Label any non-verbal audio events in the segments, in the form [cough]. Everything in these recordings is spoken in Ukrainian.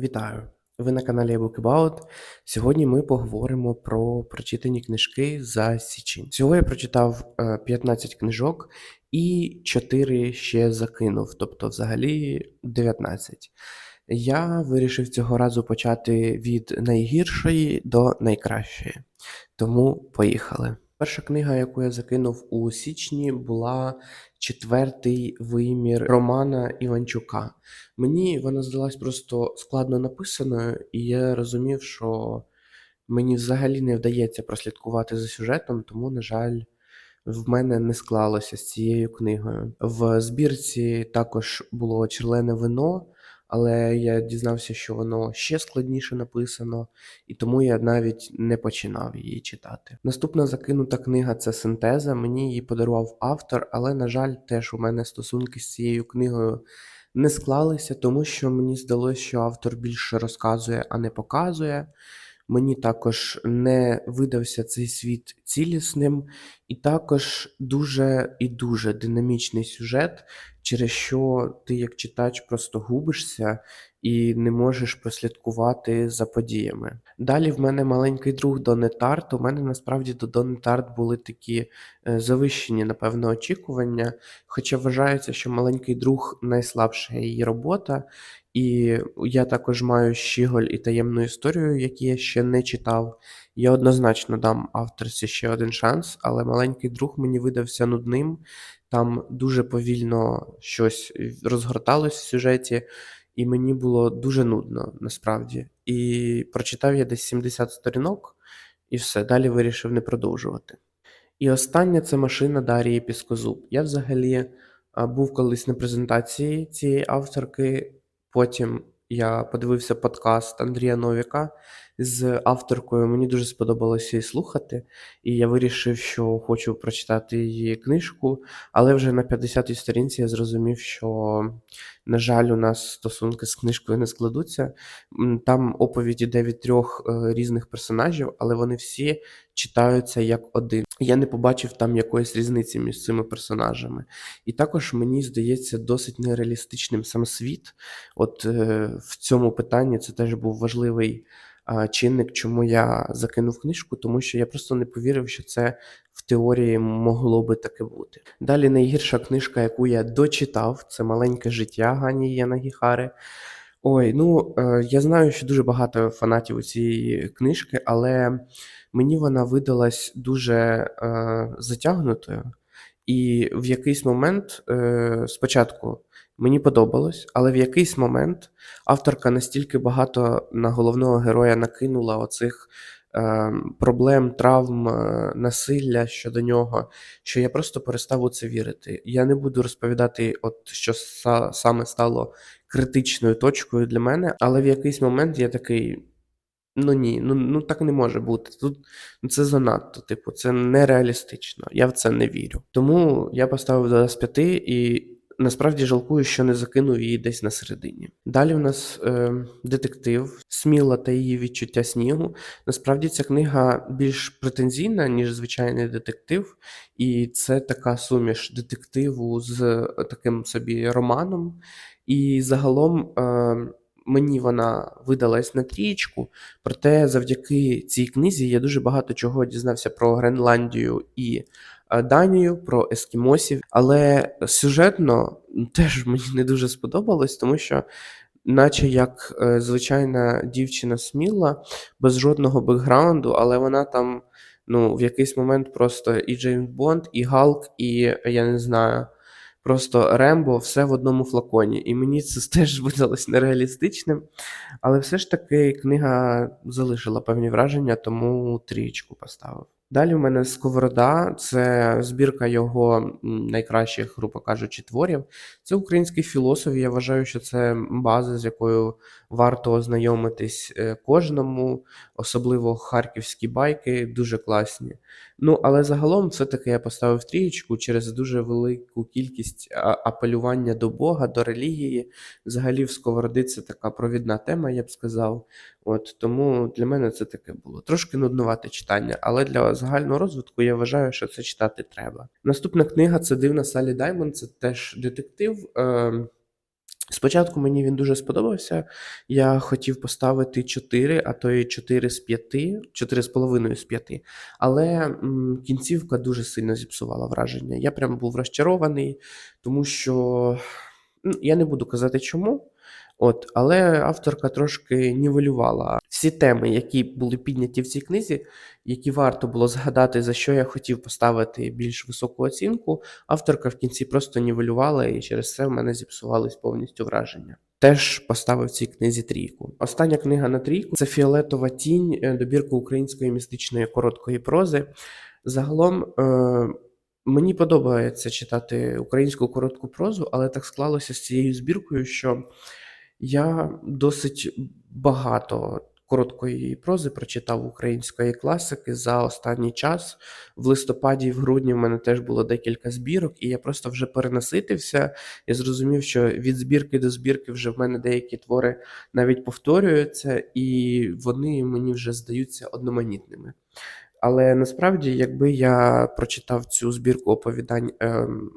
Вітаю! Ви на каналі Bookabout. Сьогодні ми поговоримо про прочитані книжки за січень. Всього я прочитав е, 15 книжок і 4 ще закинув, тобто взагалі 19. Я вирішив цього разу почати від найгіршої до найкращої. Тому поїхали. Перша книга, яку я закинув у січні, була четвертий вимір Романа Іванчука. Мені вона здалась просто складно написаною, і я розумів, що мені взагалі не вдається прослідкувати за сюжетом, тому, на жаль, в мене не склалося з цією книгою. В збірці також було черлене вино, але я дізнався, що воно ще складніше написано, і тому я навіть не починав її читати. Наступна закинута книга це синтеза. Мені її подарував автор, але, на жаль, теж у мене стосунки з цією книгою не склалися, тому що мені здалося, що автор більше розказує, а не показує. Мені також не видався цей світ цілісним, і також дуже і дуже динамічний сюжет, через що ти, як читач, просто губишся і не можеш прослідкувати за подіями. Далі в мене маленький друг Дони Тарт. У мене насправді до Дони Тарт були такі е, завищені, напевно, очікування. Хоча вважається, що маленький друг найслабша її робота. І я також маю Щіголь і таємну історію, які я ще не читав. Я однозначно дам авторці ще один шанс, але маленький друг мені видався нудним. Там дуже повільно щось розгорталось в сюжеті, і мені було дуже нудно насправді. І прочитав я десь 70 сторінок, і все, далі вирішив не продовжувати. І остання це машина Дарії Піскозуб. Я взагалі був колись на презентації цієї авторки. Потім я подивився подкаст Андрія Новіка з авторкою. Мені дуже сподобалося її слухати, і я вирішив, що хочу прочитати її книжку. Але вже на 50-й сторінці я зрозумів, що, на жаль, у нас стосунки з книжкою не складуться. Там оповідь іде від трьох е, різних персонажів, але вони всі читаються як один. Я не побачив там якоїсь різниці між цими персонажами. І також мені здається досить нереалістичним сам світ. От е, в цьому питанні це теж був важливий чинник, чому я закинув книжку, тому що я просто не повірив, що це в теорії могло би таке бути. Далі найгірша книжка, яку я дочитав, це маленьке життя Гані Янагіхари. Ой, ну е, я знаю, що дуже багато фанатів у цієї книжки, але мені вона видалась дуже е, затягнутою. І в якийсь момент е, спочатку мені подобалось, але в якийсь момент авторка настільки багато на головного героя накинула оцих е, проблем, травм, е, насилля щодо нього, що я просто перестав у це вірити. Я не буду розповідати, от що са- саме стало критичною точкою для мене, але в якийсь момент я такий. Ну ні, ну, ну так не може бути. Тут ну, це занадто, типу, це нереалістично. Я в це не вірю. Тому я поставив до з 5 і насправді жалкую, що не закинув її десь на середині. Далі в нас е, детектив Сміла та її відчуття снігу. Насправді ця книга більш претензійна, ніж звичайний детектив, і це така суміш детективу з е, таким собі романом. І загалом. Е, Мені вона видалась на трієчку, проте завдяки цій книзі я дуже багато чого дізнався про Гренландію і Данію, про ескімосів. Але сюжетно теж мені не дуже сподобалось, тому що, наче як е, звичайна дівчина сміла, без жодного бекграунду, але вона там ну, в якийсь момент просто і Джеймс Бонд, і Галк, і я не знаю. Просто Рембо все в одному флаконі. І мені це [laughs] теж видалось нереалістичним. Але все ж таки книга залишила певні враження, тому трієчку поставив. Далі в мене Сковорода, це збірка його найкращих, грубо кажучи, творів. Це український філософ. Я вважаю, що це база, з якою варто ознайомитись е, кожному, особливо харківські байки, дуже класні. Ну, але загалом все-таки я поставив трієчку через дуже велику кількість апелювання до Бога, до релігії. Взагалі, в Сковороди це така провідна тема, я б сказав. От тому для мене це таке було. Трошки нуднувате читання, але для загального розвитку я вважаю, що це читати треба. Наступна книга це Дивна Салі Даймонд, це теж детектив. Е- Спочатку мені він дуже сподобався. Я хотів поставити 4, а то й 4 з 5, 4,5 з 5. Але м, кінцівка дуже сильно зіпсувала враження. Я прям був розчарований, тому що ну, я не буду казати чому. От, але авторка трошки нівелювала всі теми, які були підняті в цій книзі, які варто було згадати, за що я хотів поставити більш високу оцінку. Авторка в кінці просто нівелювала, і через це в мене зіпсувались повністю враження. Теж поставив цій книзі трійку. Остання книга на трійку це Фіолетова тінь, добірка української містичної короткої прози. Загалом. Е- Мені подобається читати українську коротку прозу, але так склалося з цією збіркою, що я досить багато короткої прози прочитав української класики за останній час. В листопаді і в грудні в мене теж було декілька збірок, і я просто вже перенаситився. Я зрозумів, що від збірки до збірки вже в мене деякі твори навіть повторюються, і вони мені вже здаються одноманітними. Але насправді, якби я прочитав цю збірку оповідань ем,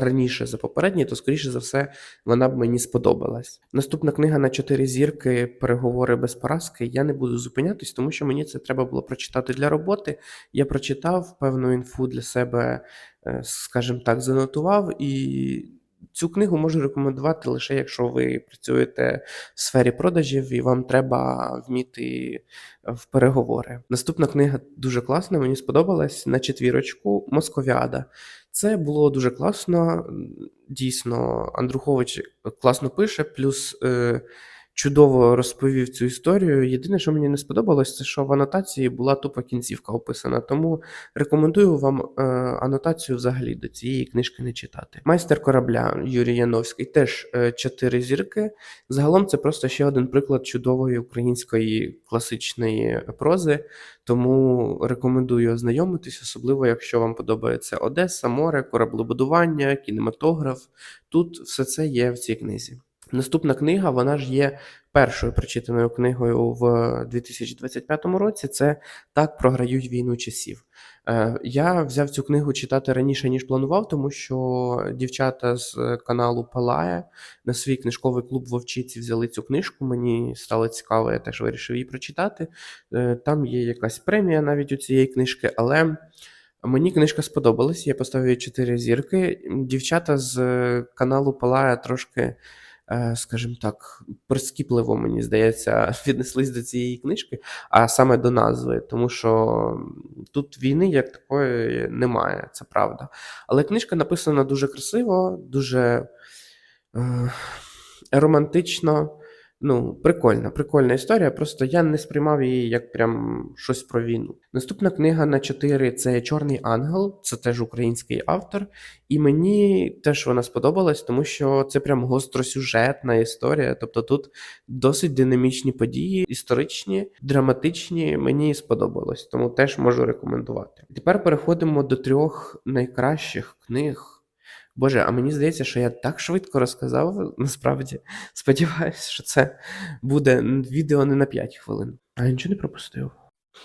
раніше за попередні, то скоріше за все вона б мені сподобалась. Наступна книга на чотири зірки переговори без поразки. Я не буду зупинятись, тому що мені це треба було прочитати для роботи. Я прочитав певну інфу для себе, е, скажімо так, занотував і. Цю книгу можу рекомендувати лише якщо ви працюєте в сфері продажів і вам треба вміти в переговори. Наступна книга дуже класна, мені сподобалась на четвірочку Московіада. Це було дуже класно. Дійсно, Андрухович класно пише, плюс е, чудово розповів цю історію. Єдине, що мені не сподобалось, це що в анотації була тупа кінцівка описана. Тому рекомендую вам е, анотацію взагалі до цієї книжки не читати. Майстер корабля Юрій Яновський теж е, чотири зірки. Загалом це просто ще один приклад чудової української класичної прози. Тому рекомендую ознайомитись, особливо якщо вам подобається Одеса, море, кораблебудування, кінематограф. Тут все це є в цій книзі. Наступна книга, вона ж є першою прочитаною книгою в 2025 році. Це так програють війну часів. Е, я взяв цю книгу читати раніше ніж планував, тому що дівчата з каналу Палая на свій книжковий клуб Вовчиці взяли цю книжку. Мені стало цікаво, я теж вирішив її прочитати. Е, там є якась премія навіть у цієї книжки, але. Мені книжка сподобалась, я поставив їй 4 зірки. Дівчата з каналу Палая трошки Е, скажімо так, прискіпливо, мені здається, [laughs] віднеслись до цієї книжки, а саме до назви, тому що тут війни як такої немає, це правда. Але книжка написана дуже красиво, дуже е, романтично. Ну, прикольна, прикольна історія. Просто я не сприймав її як прям щось про війну. Наступна книга на 4 це Чорний ангел, це теж український автор, і мені теж вона сподобалась, тому що це прям гостросюжетна історія. Тобто тут досить динамічні події, історичні, драматичні. Мені сподобалось, тому теж можу рекомендувати. Тепер переходимо до трьох найкращих книг. Боже, а мені здається, що я так швидко розказав. Насправді [laughs] сподіваюся, що це буде відео не на 5 хвилин. А я нічого не пропустив.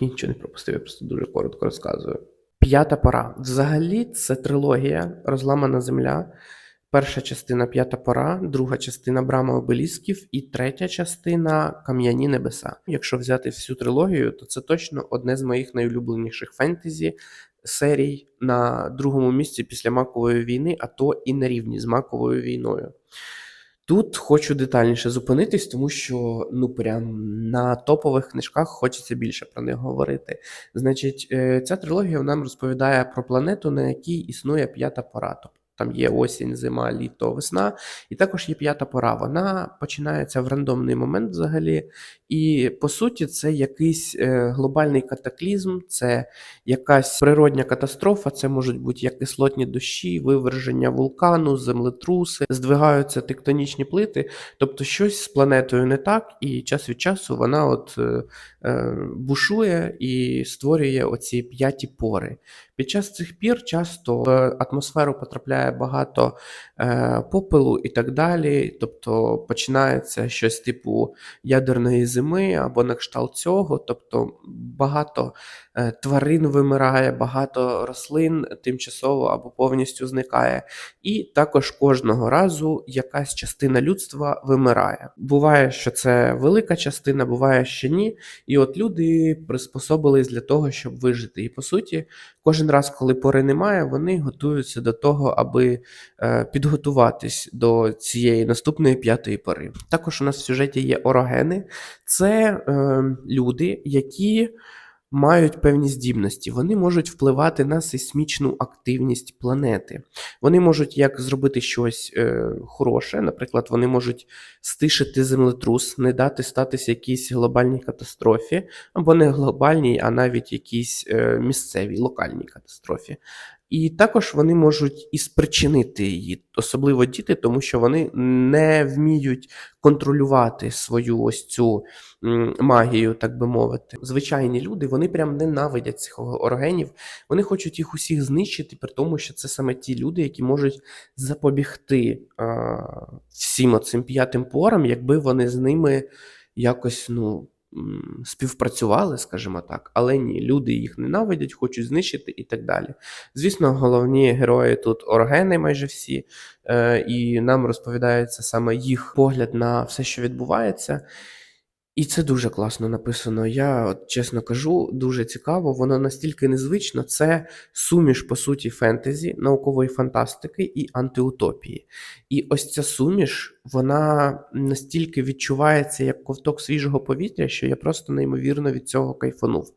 Нічого не пропустив, я просто дуже коротко розказую. П'ята пора. Взагалі, це трилогія Розламана земля. Перша частина п'ята пора, друга частина Брама обелісків і третя частина Кам'яні небеса. Якщо взяти всю трилогію, то це точно одне з моїх найулюбленіших фентезі серій на другому місці після Макової війни, а то і на рівні з Маковою війною. Тут хочу детальніше зупинитись, тому що ну прям на топових книжках хочеться більше про них говорити. Значить, е, ця трилогія нам розповідає про планету, на якій існує п'ята пора. Тобто там є осінь, зима, літо, весна, і також є п'ята пора. Вона починається в рандомний момент взагалі. І по суті, це якийсь е, глобальний катаклізм, це якась природня катастрофа, це можуть бути як кислотні дощі, виверження вулкану, землетруси, здвигаються тектонічні плити. Тобто щось з планетою не так, і час від часу вона от е, е, бушує і створює оці п'яті пори. Під час цих пір часто в атмосферу потрапляє випадає багато е, попелу і так далі. Тобто починається щось типу ядерної зими або на кшталт цього. Тобто багато тварин вимирає, багато рослин тимчасово або повністю зникає. І також кожного разу якась частина людства вимирає. Буває, що це велика частина, буває, що ні. І от люди приспособились для того, щоб вижити. І по суті, кожен раз, коли пори немає, вони готуються до того, аби е, підготуватись до цієї наступної п'ятої пори. Також у нас в сюжеті є орогени, це е, люди, які мають певні здібності. Вони можуть впливати на сейсмічну активність планети. Вони можуть як зробити щось е, хороше, наприклад, вони можуть стишити землетрус, не дати статися якійсь глобальній катастрофі, або не глобальній, а навіть якійсь е, місцевій локальній катастрофі. І також вони можуть і спричинити її, особливо діти, тому що вони не вміють контролювати свою ось цю магію, так би мовити. Звичайні люди вони прям ненавидять цих органів. Вони хочуть їх усіх знищити, при тому, що це саме ті люди, які можуть запобігти а, всім оцим п'ятим порам, якби вони з ними якось ну. Співпрацювали, скажімо так, але ні, люди їх ненавидять, хочуть знищити і так далі. Звісно, головні герої тут оргени, майже всі, е, і нам розповідається саме їх погляд на все, що відбувається. І це дуже класно написано. Я от, чесно кажу, дуже цікаво. Воно настільки незвично. Це суміш, по суті, фентезі, наукової фантастики і антиутопії. І ось ця суміш, вона настільки відчувається як ковток свіжого повітря, що я просто неймовірно від цього кайфанув.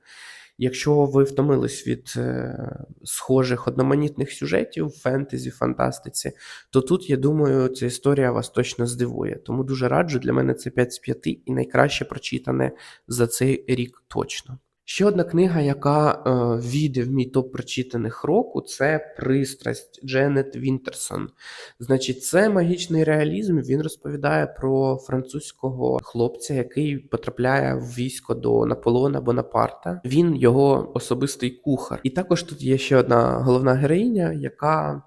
Якщо ви втомились від е, схожих одноманітних сюжетів фентезі, фантастиці, то тут, я думаю, ця історія вас точно здивує. Тому дуже раджу, для мене це 5 з 5 і найкраще прочитане за цей рік точно. Ще одна книга, яка е, війде в мій топ прочитаних року, це Пристрасть Дженет Вінтерсон. Значить, це магічний реалізм. Він розповідає про французького хлопця, який потрапляє в військо до Наполеона Бонапарта. Він його особистий кухар. І також тут є ще одна головна героїня, яка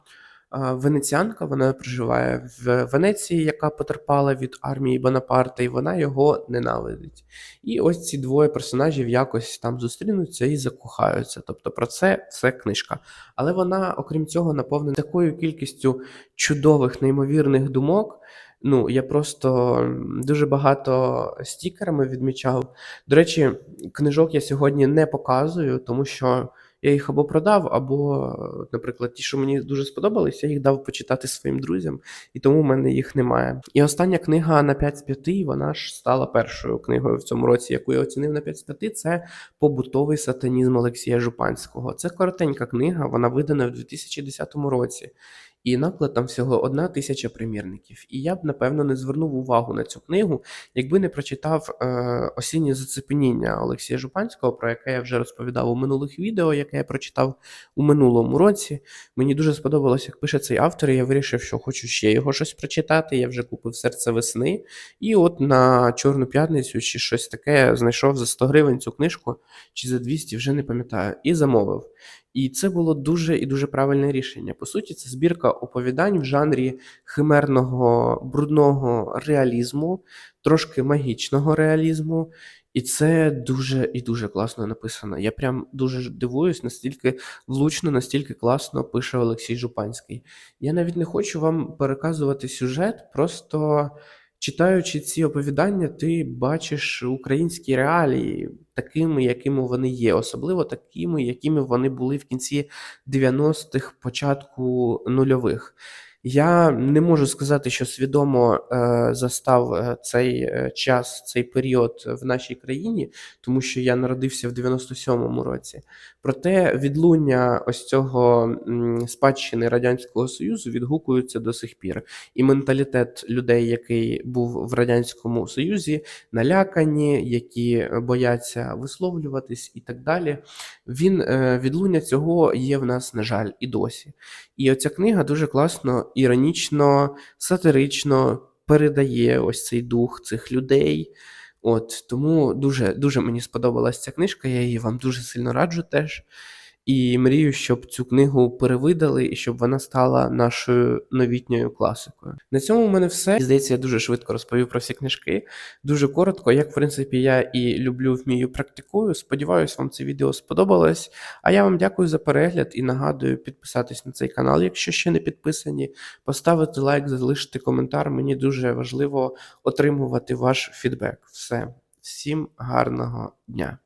Венеціанка, вона проживає в Венеції, яка потерпала від армії Бонапарта, і вона його ненавидить. І ось ці двоє персонажів якось там зустрінуться і закохаються. Тобто про це це книжка. Але вона, окрім цього, наповнена такою кількістю чудових, неймовірних думок. Ну, я просто дуже багато стікерами відмічав. До речі, книжок я сьогодні не показую, тому що я їх або продав, або, наприклад, ті, що мені дуже сподобались, я їх дав почитати своїм друзям, і тому в мене їх немає. І остання книга на 5 з 5, вона ж стала першою книгою в цьому році, яку я оцінив на 5 з 5, це побутовий сатанізм Олексія Жупанського. Це коротенька книга, вона видана в 2010 році. І наклад там всього одна тисяча примірників. І я б, напевно, не звернув увагу на цю книгу, якби не прочитав е, осіннє зацепеніння Олексія Жупанського, про яке я вже розповідав у минулих відео, яке я прочитав у минулому році. Мені дуже сподобалось, як пише цей автор. і Я вирішив, що хочу ще його щось прочитати. Я вже купив серце весни. І от на Чорну п'ятницю чи щось таке знайшов за 100 гривень цю книжку, чи за 200, вже не пам'ятаю, і замовив. І це було дуже і дуже правильне рішення. По суті, це збірка оповідань в жанрі химерного брудного реалізму, трошки магічного реалізму. І це дуже і дуже класно написано. Я прям дуже дивуюсь, настільки влучно, настільки класно пише Олексій Жупанський. Я навіть не хочу вам переказувати сюжет, просто читаючи ці оповідання, ти бачиш українські реалії такими, якими вони є, особливо такими, якими вони були в кінці 90-х, початку нульових. Я не можу сказати, що свідомо е, застав е, цей е, час, цей період в нашій країні, тому що я народився в 97-му році. Проте відлуння ось цього спадщини Радянського Союзу відгукуються до сих пір. І менталітет людей, який був в Радянському Союзі, налякані, які бояться висловлюватись і так далі. Він е, відлуння цього є в нас, на жаль, і досі. І оця книга дуже класно, іронічно, сатирично передає ось цей дух цих людей. От тому дуже дуже мені сподобалася ця книжка. Я її вам дуже сильно раджу теж. І мрію, щоб цю книгу перевидали і щоб вона стала нашою новітньою класикою. На цьому у мене все. Здається, я дуже швидко розповів про всі книжки. Дуже коротко, як в принципі я і люблю, вмію, практикую. Сподіваюсь, вам це відео сподобалось. А я вам дякую за перегляд і нагадую підписатись на цей канал, якщо ще не підписані, поставити лайк, залишити коментар. Мені дуже важливо отримувати ваш фідбек. Все, всім гарного дня!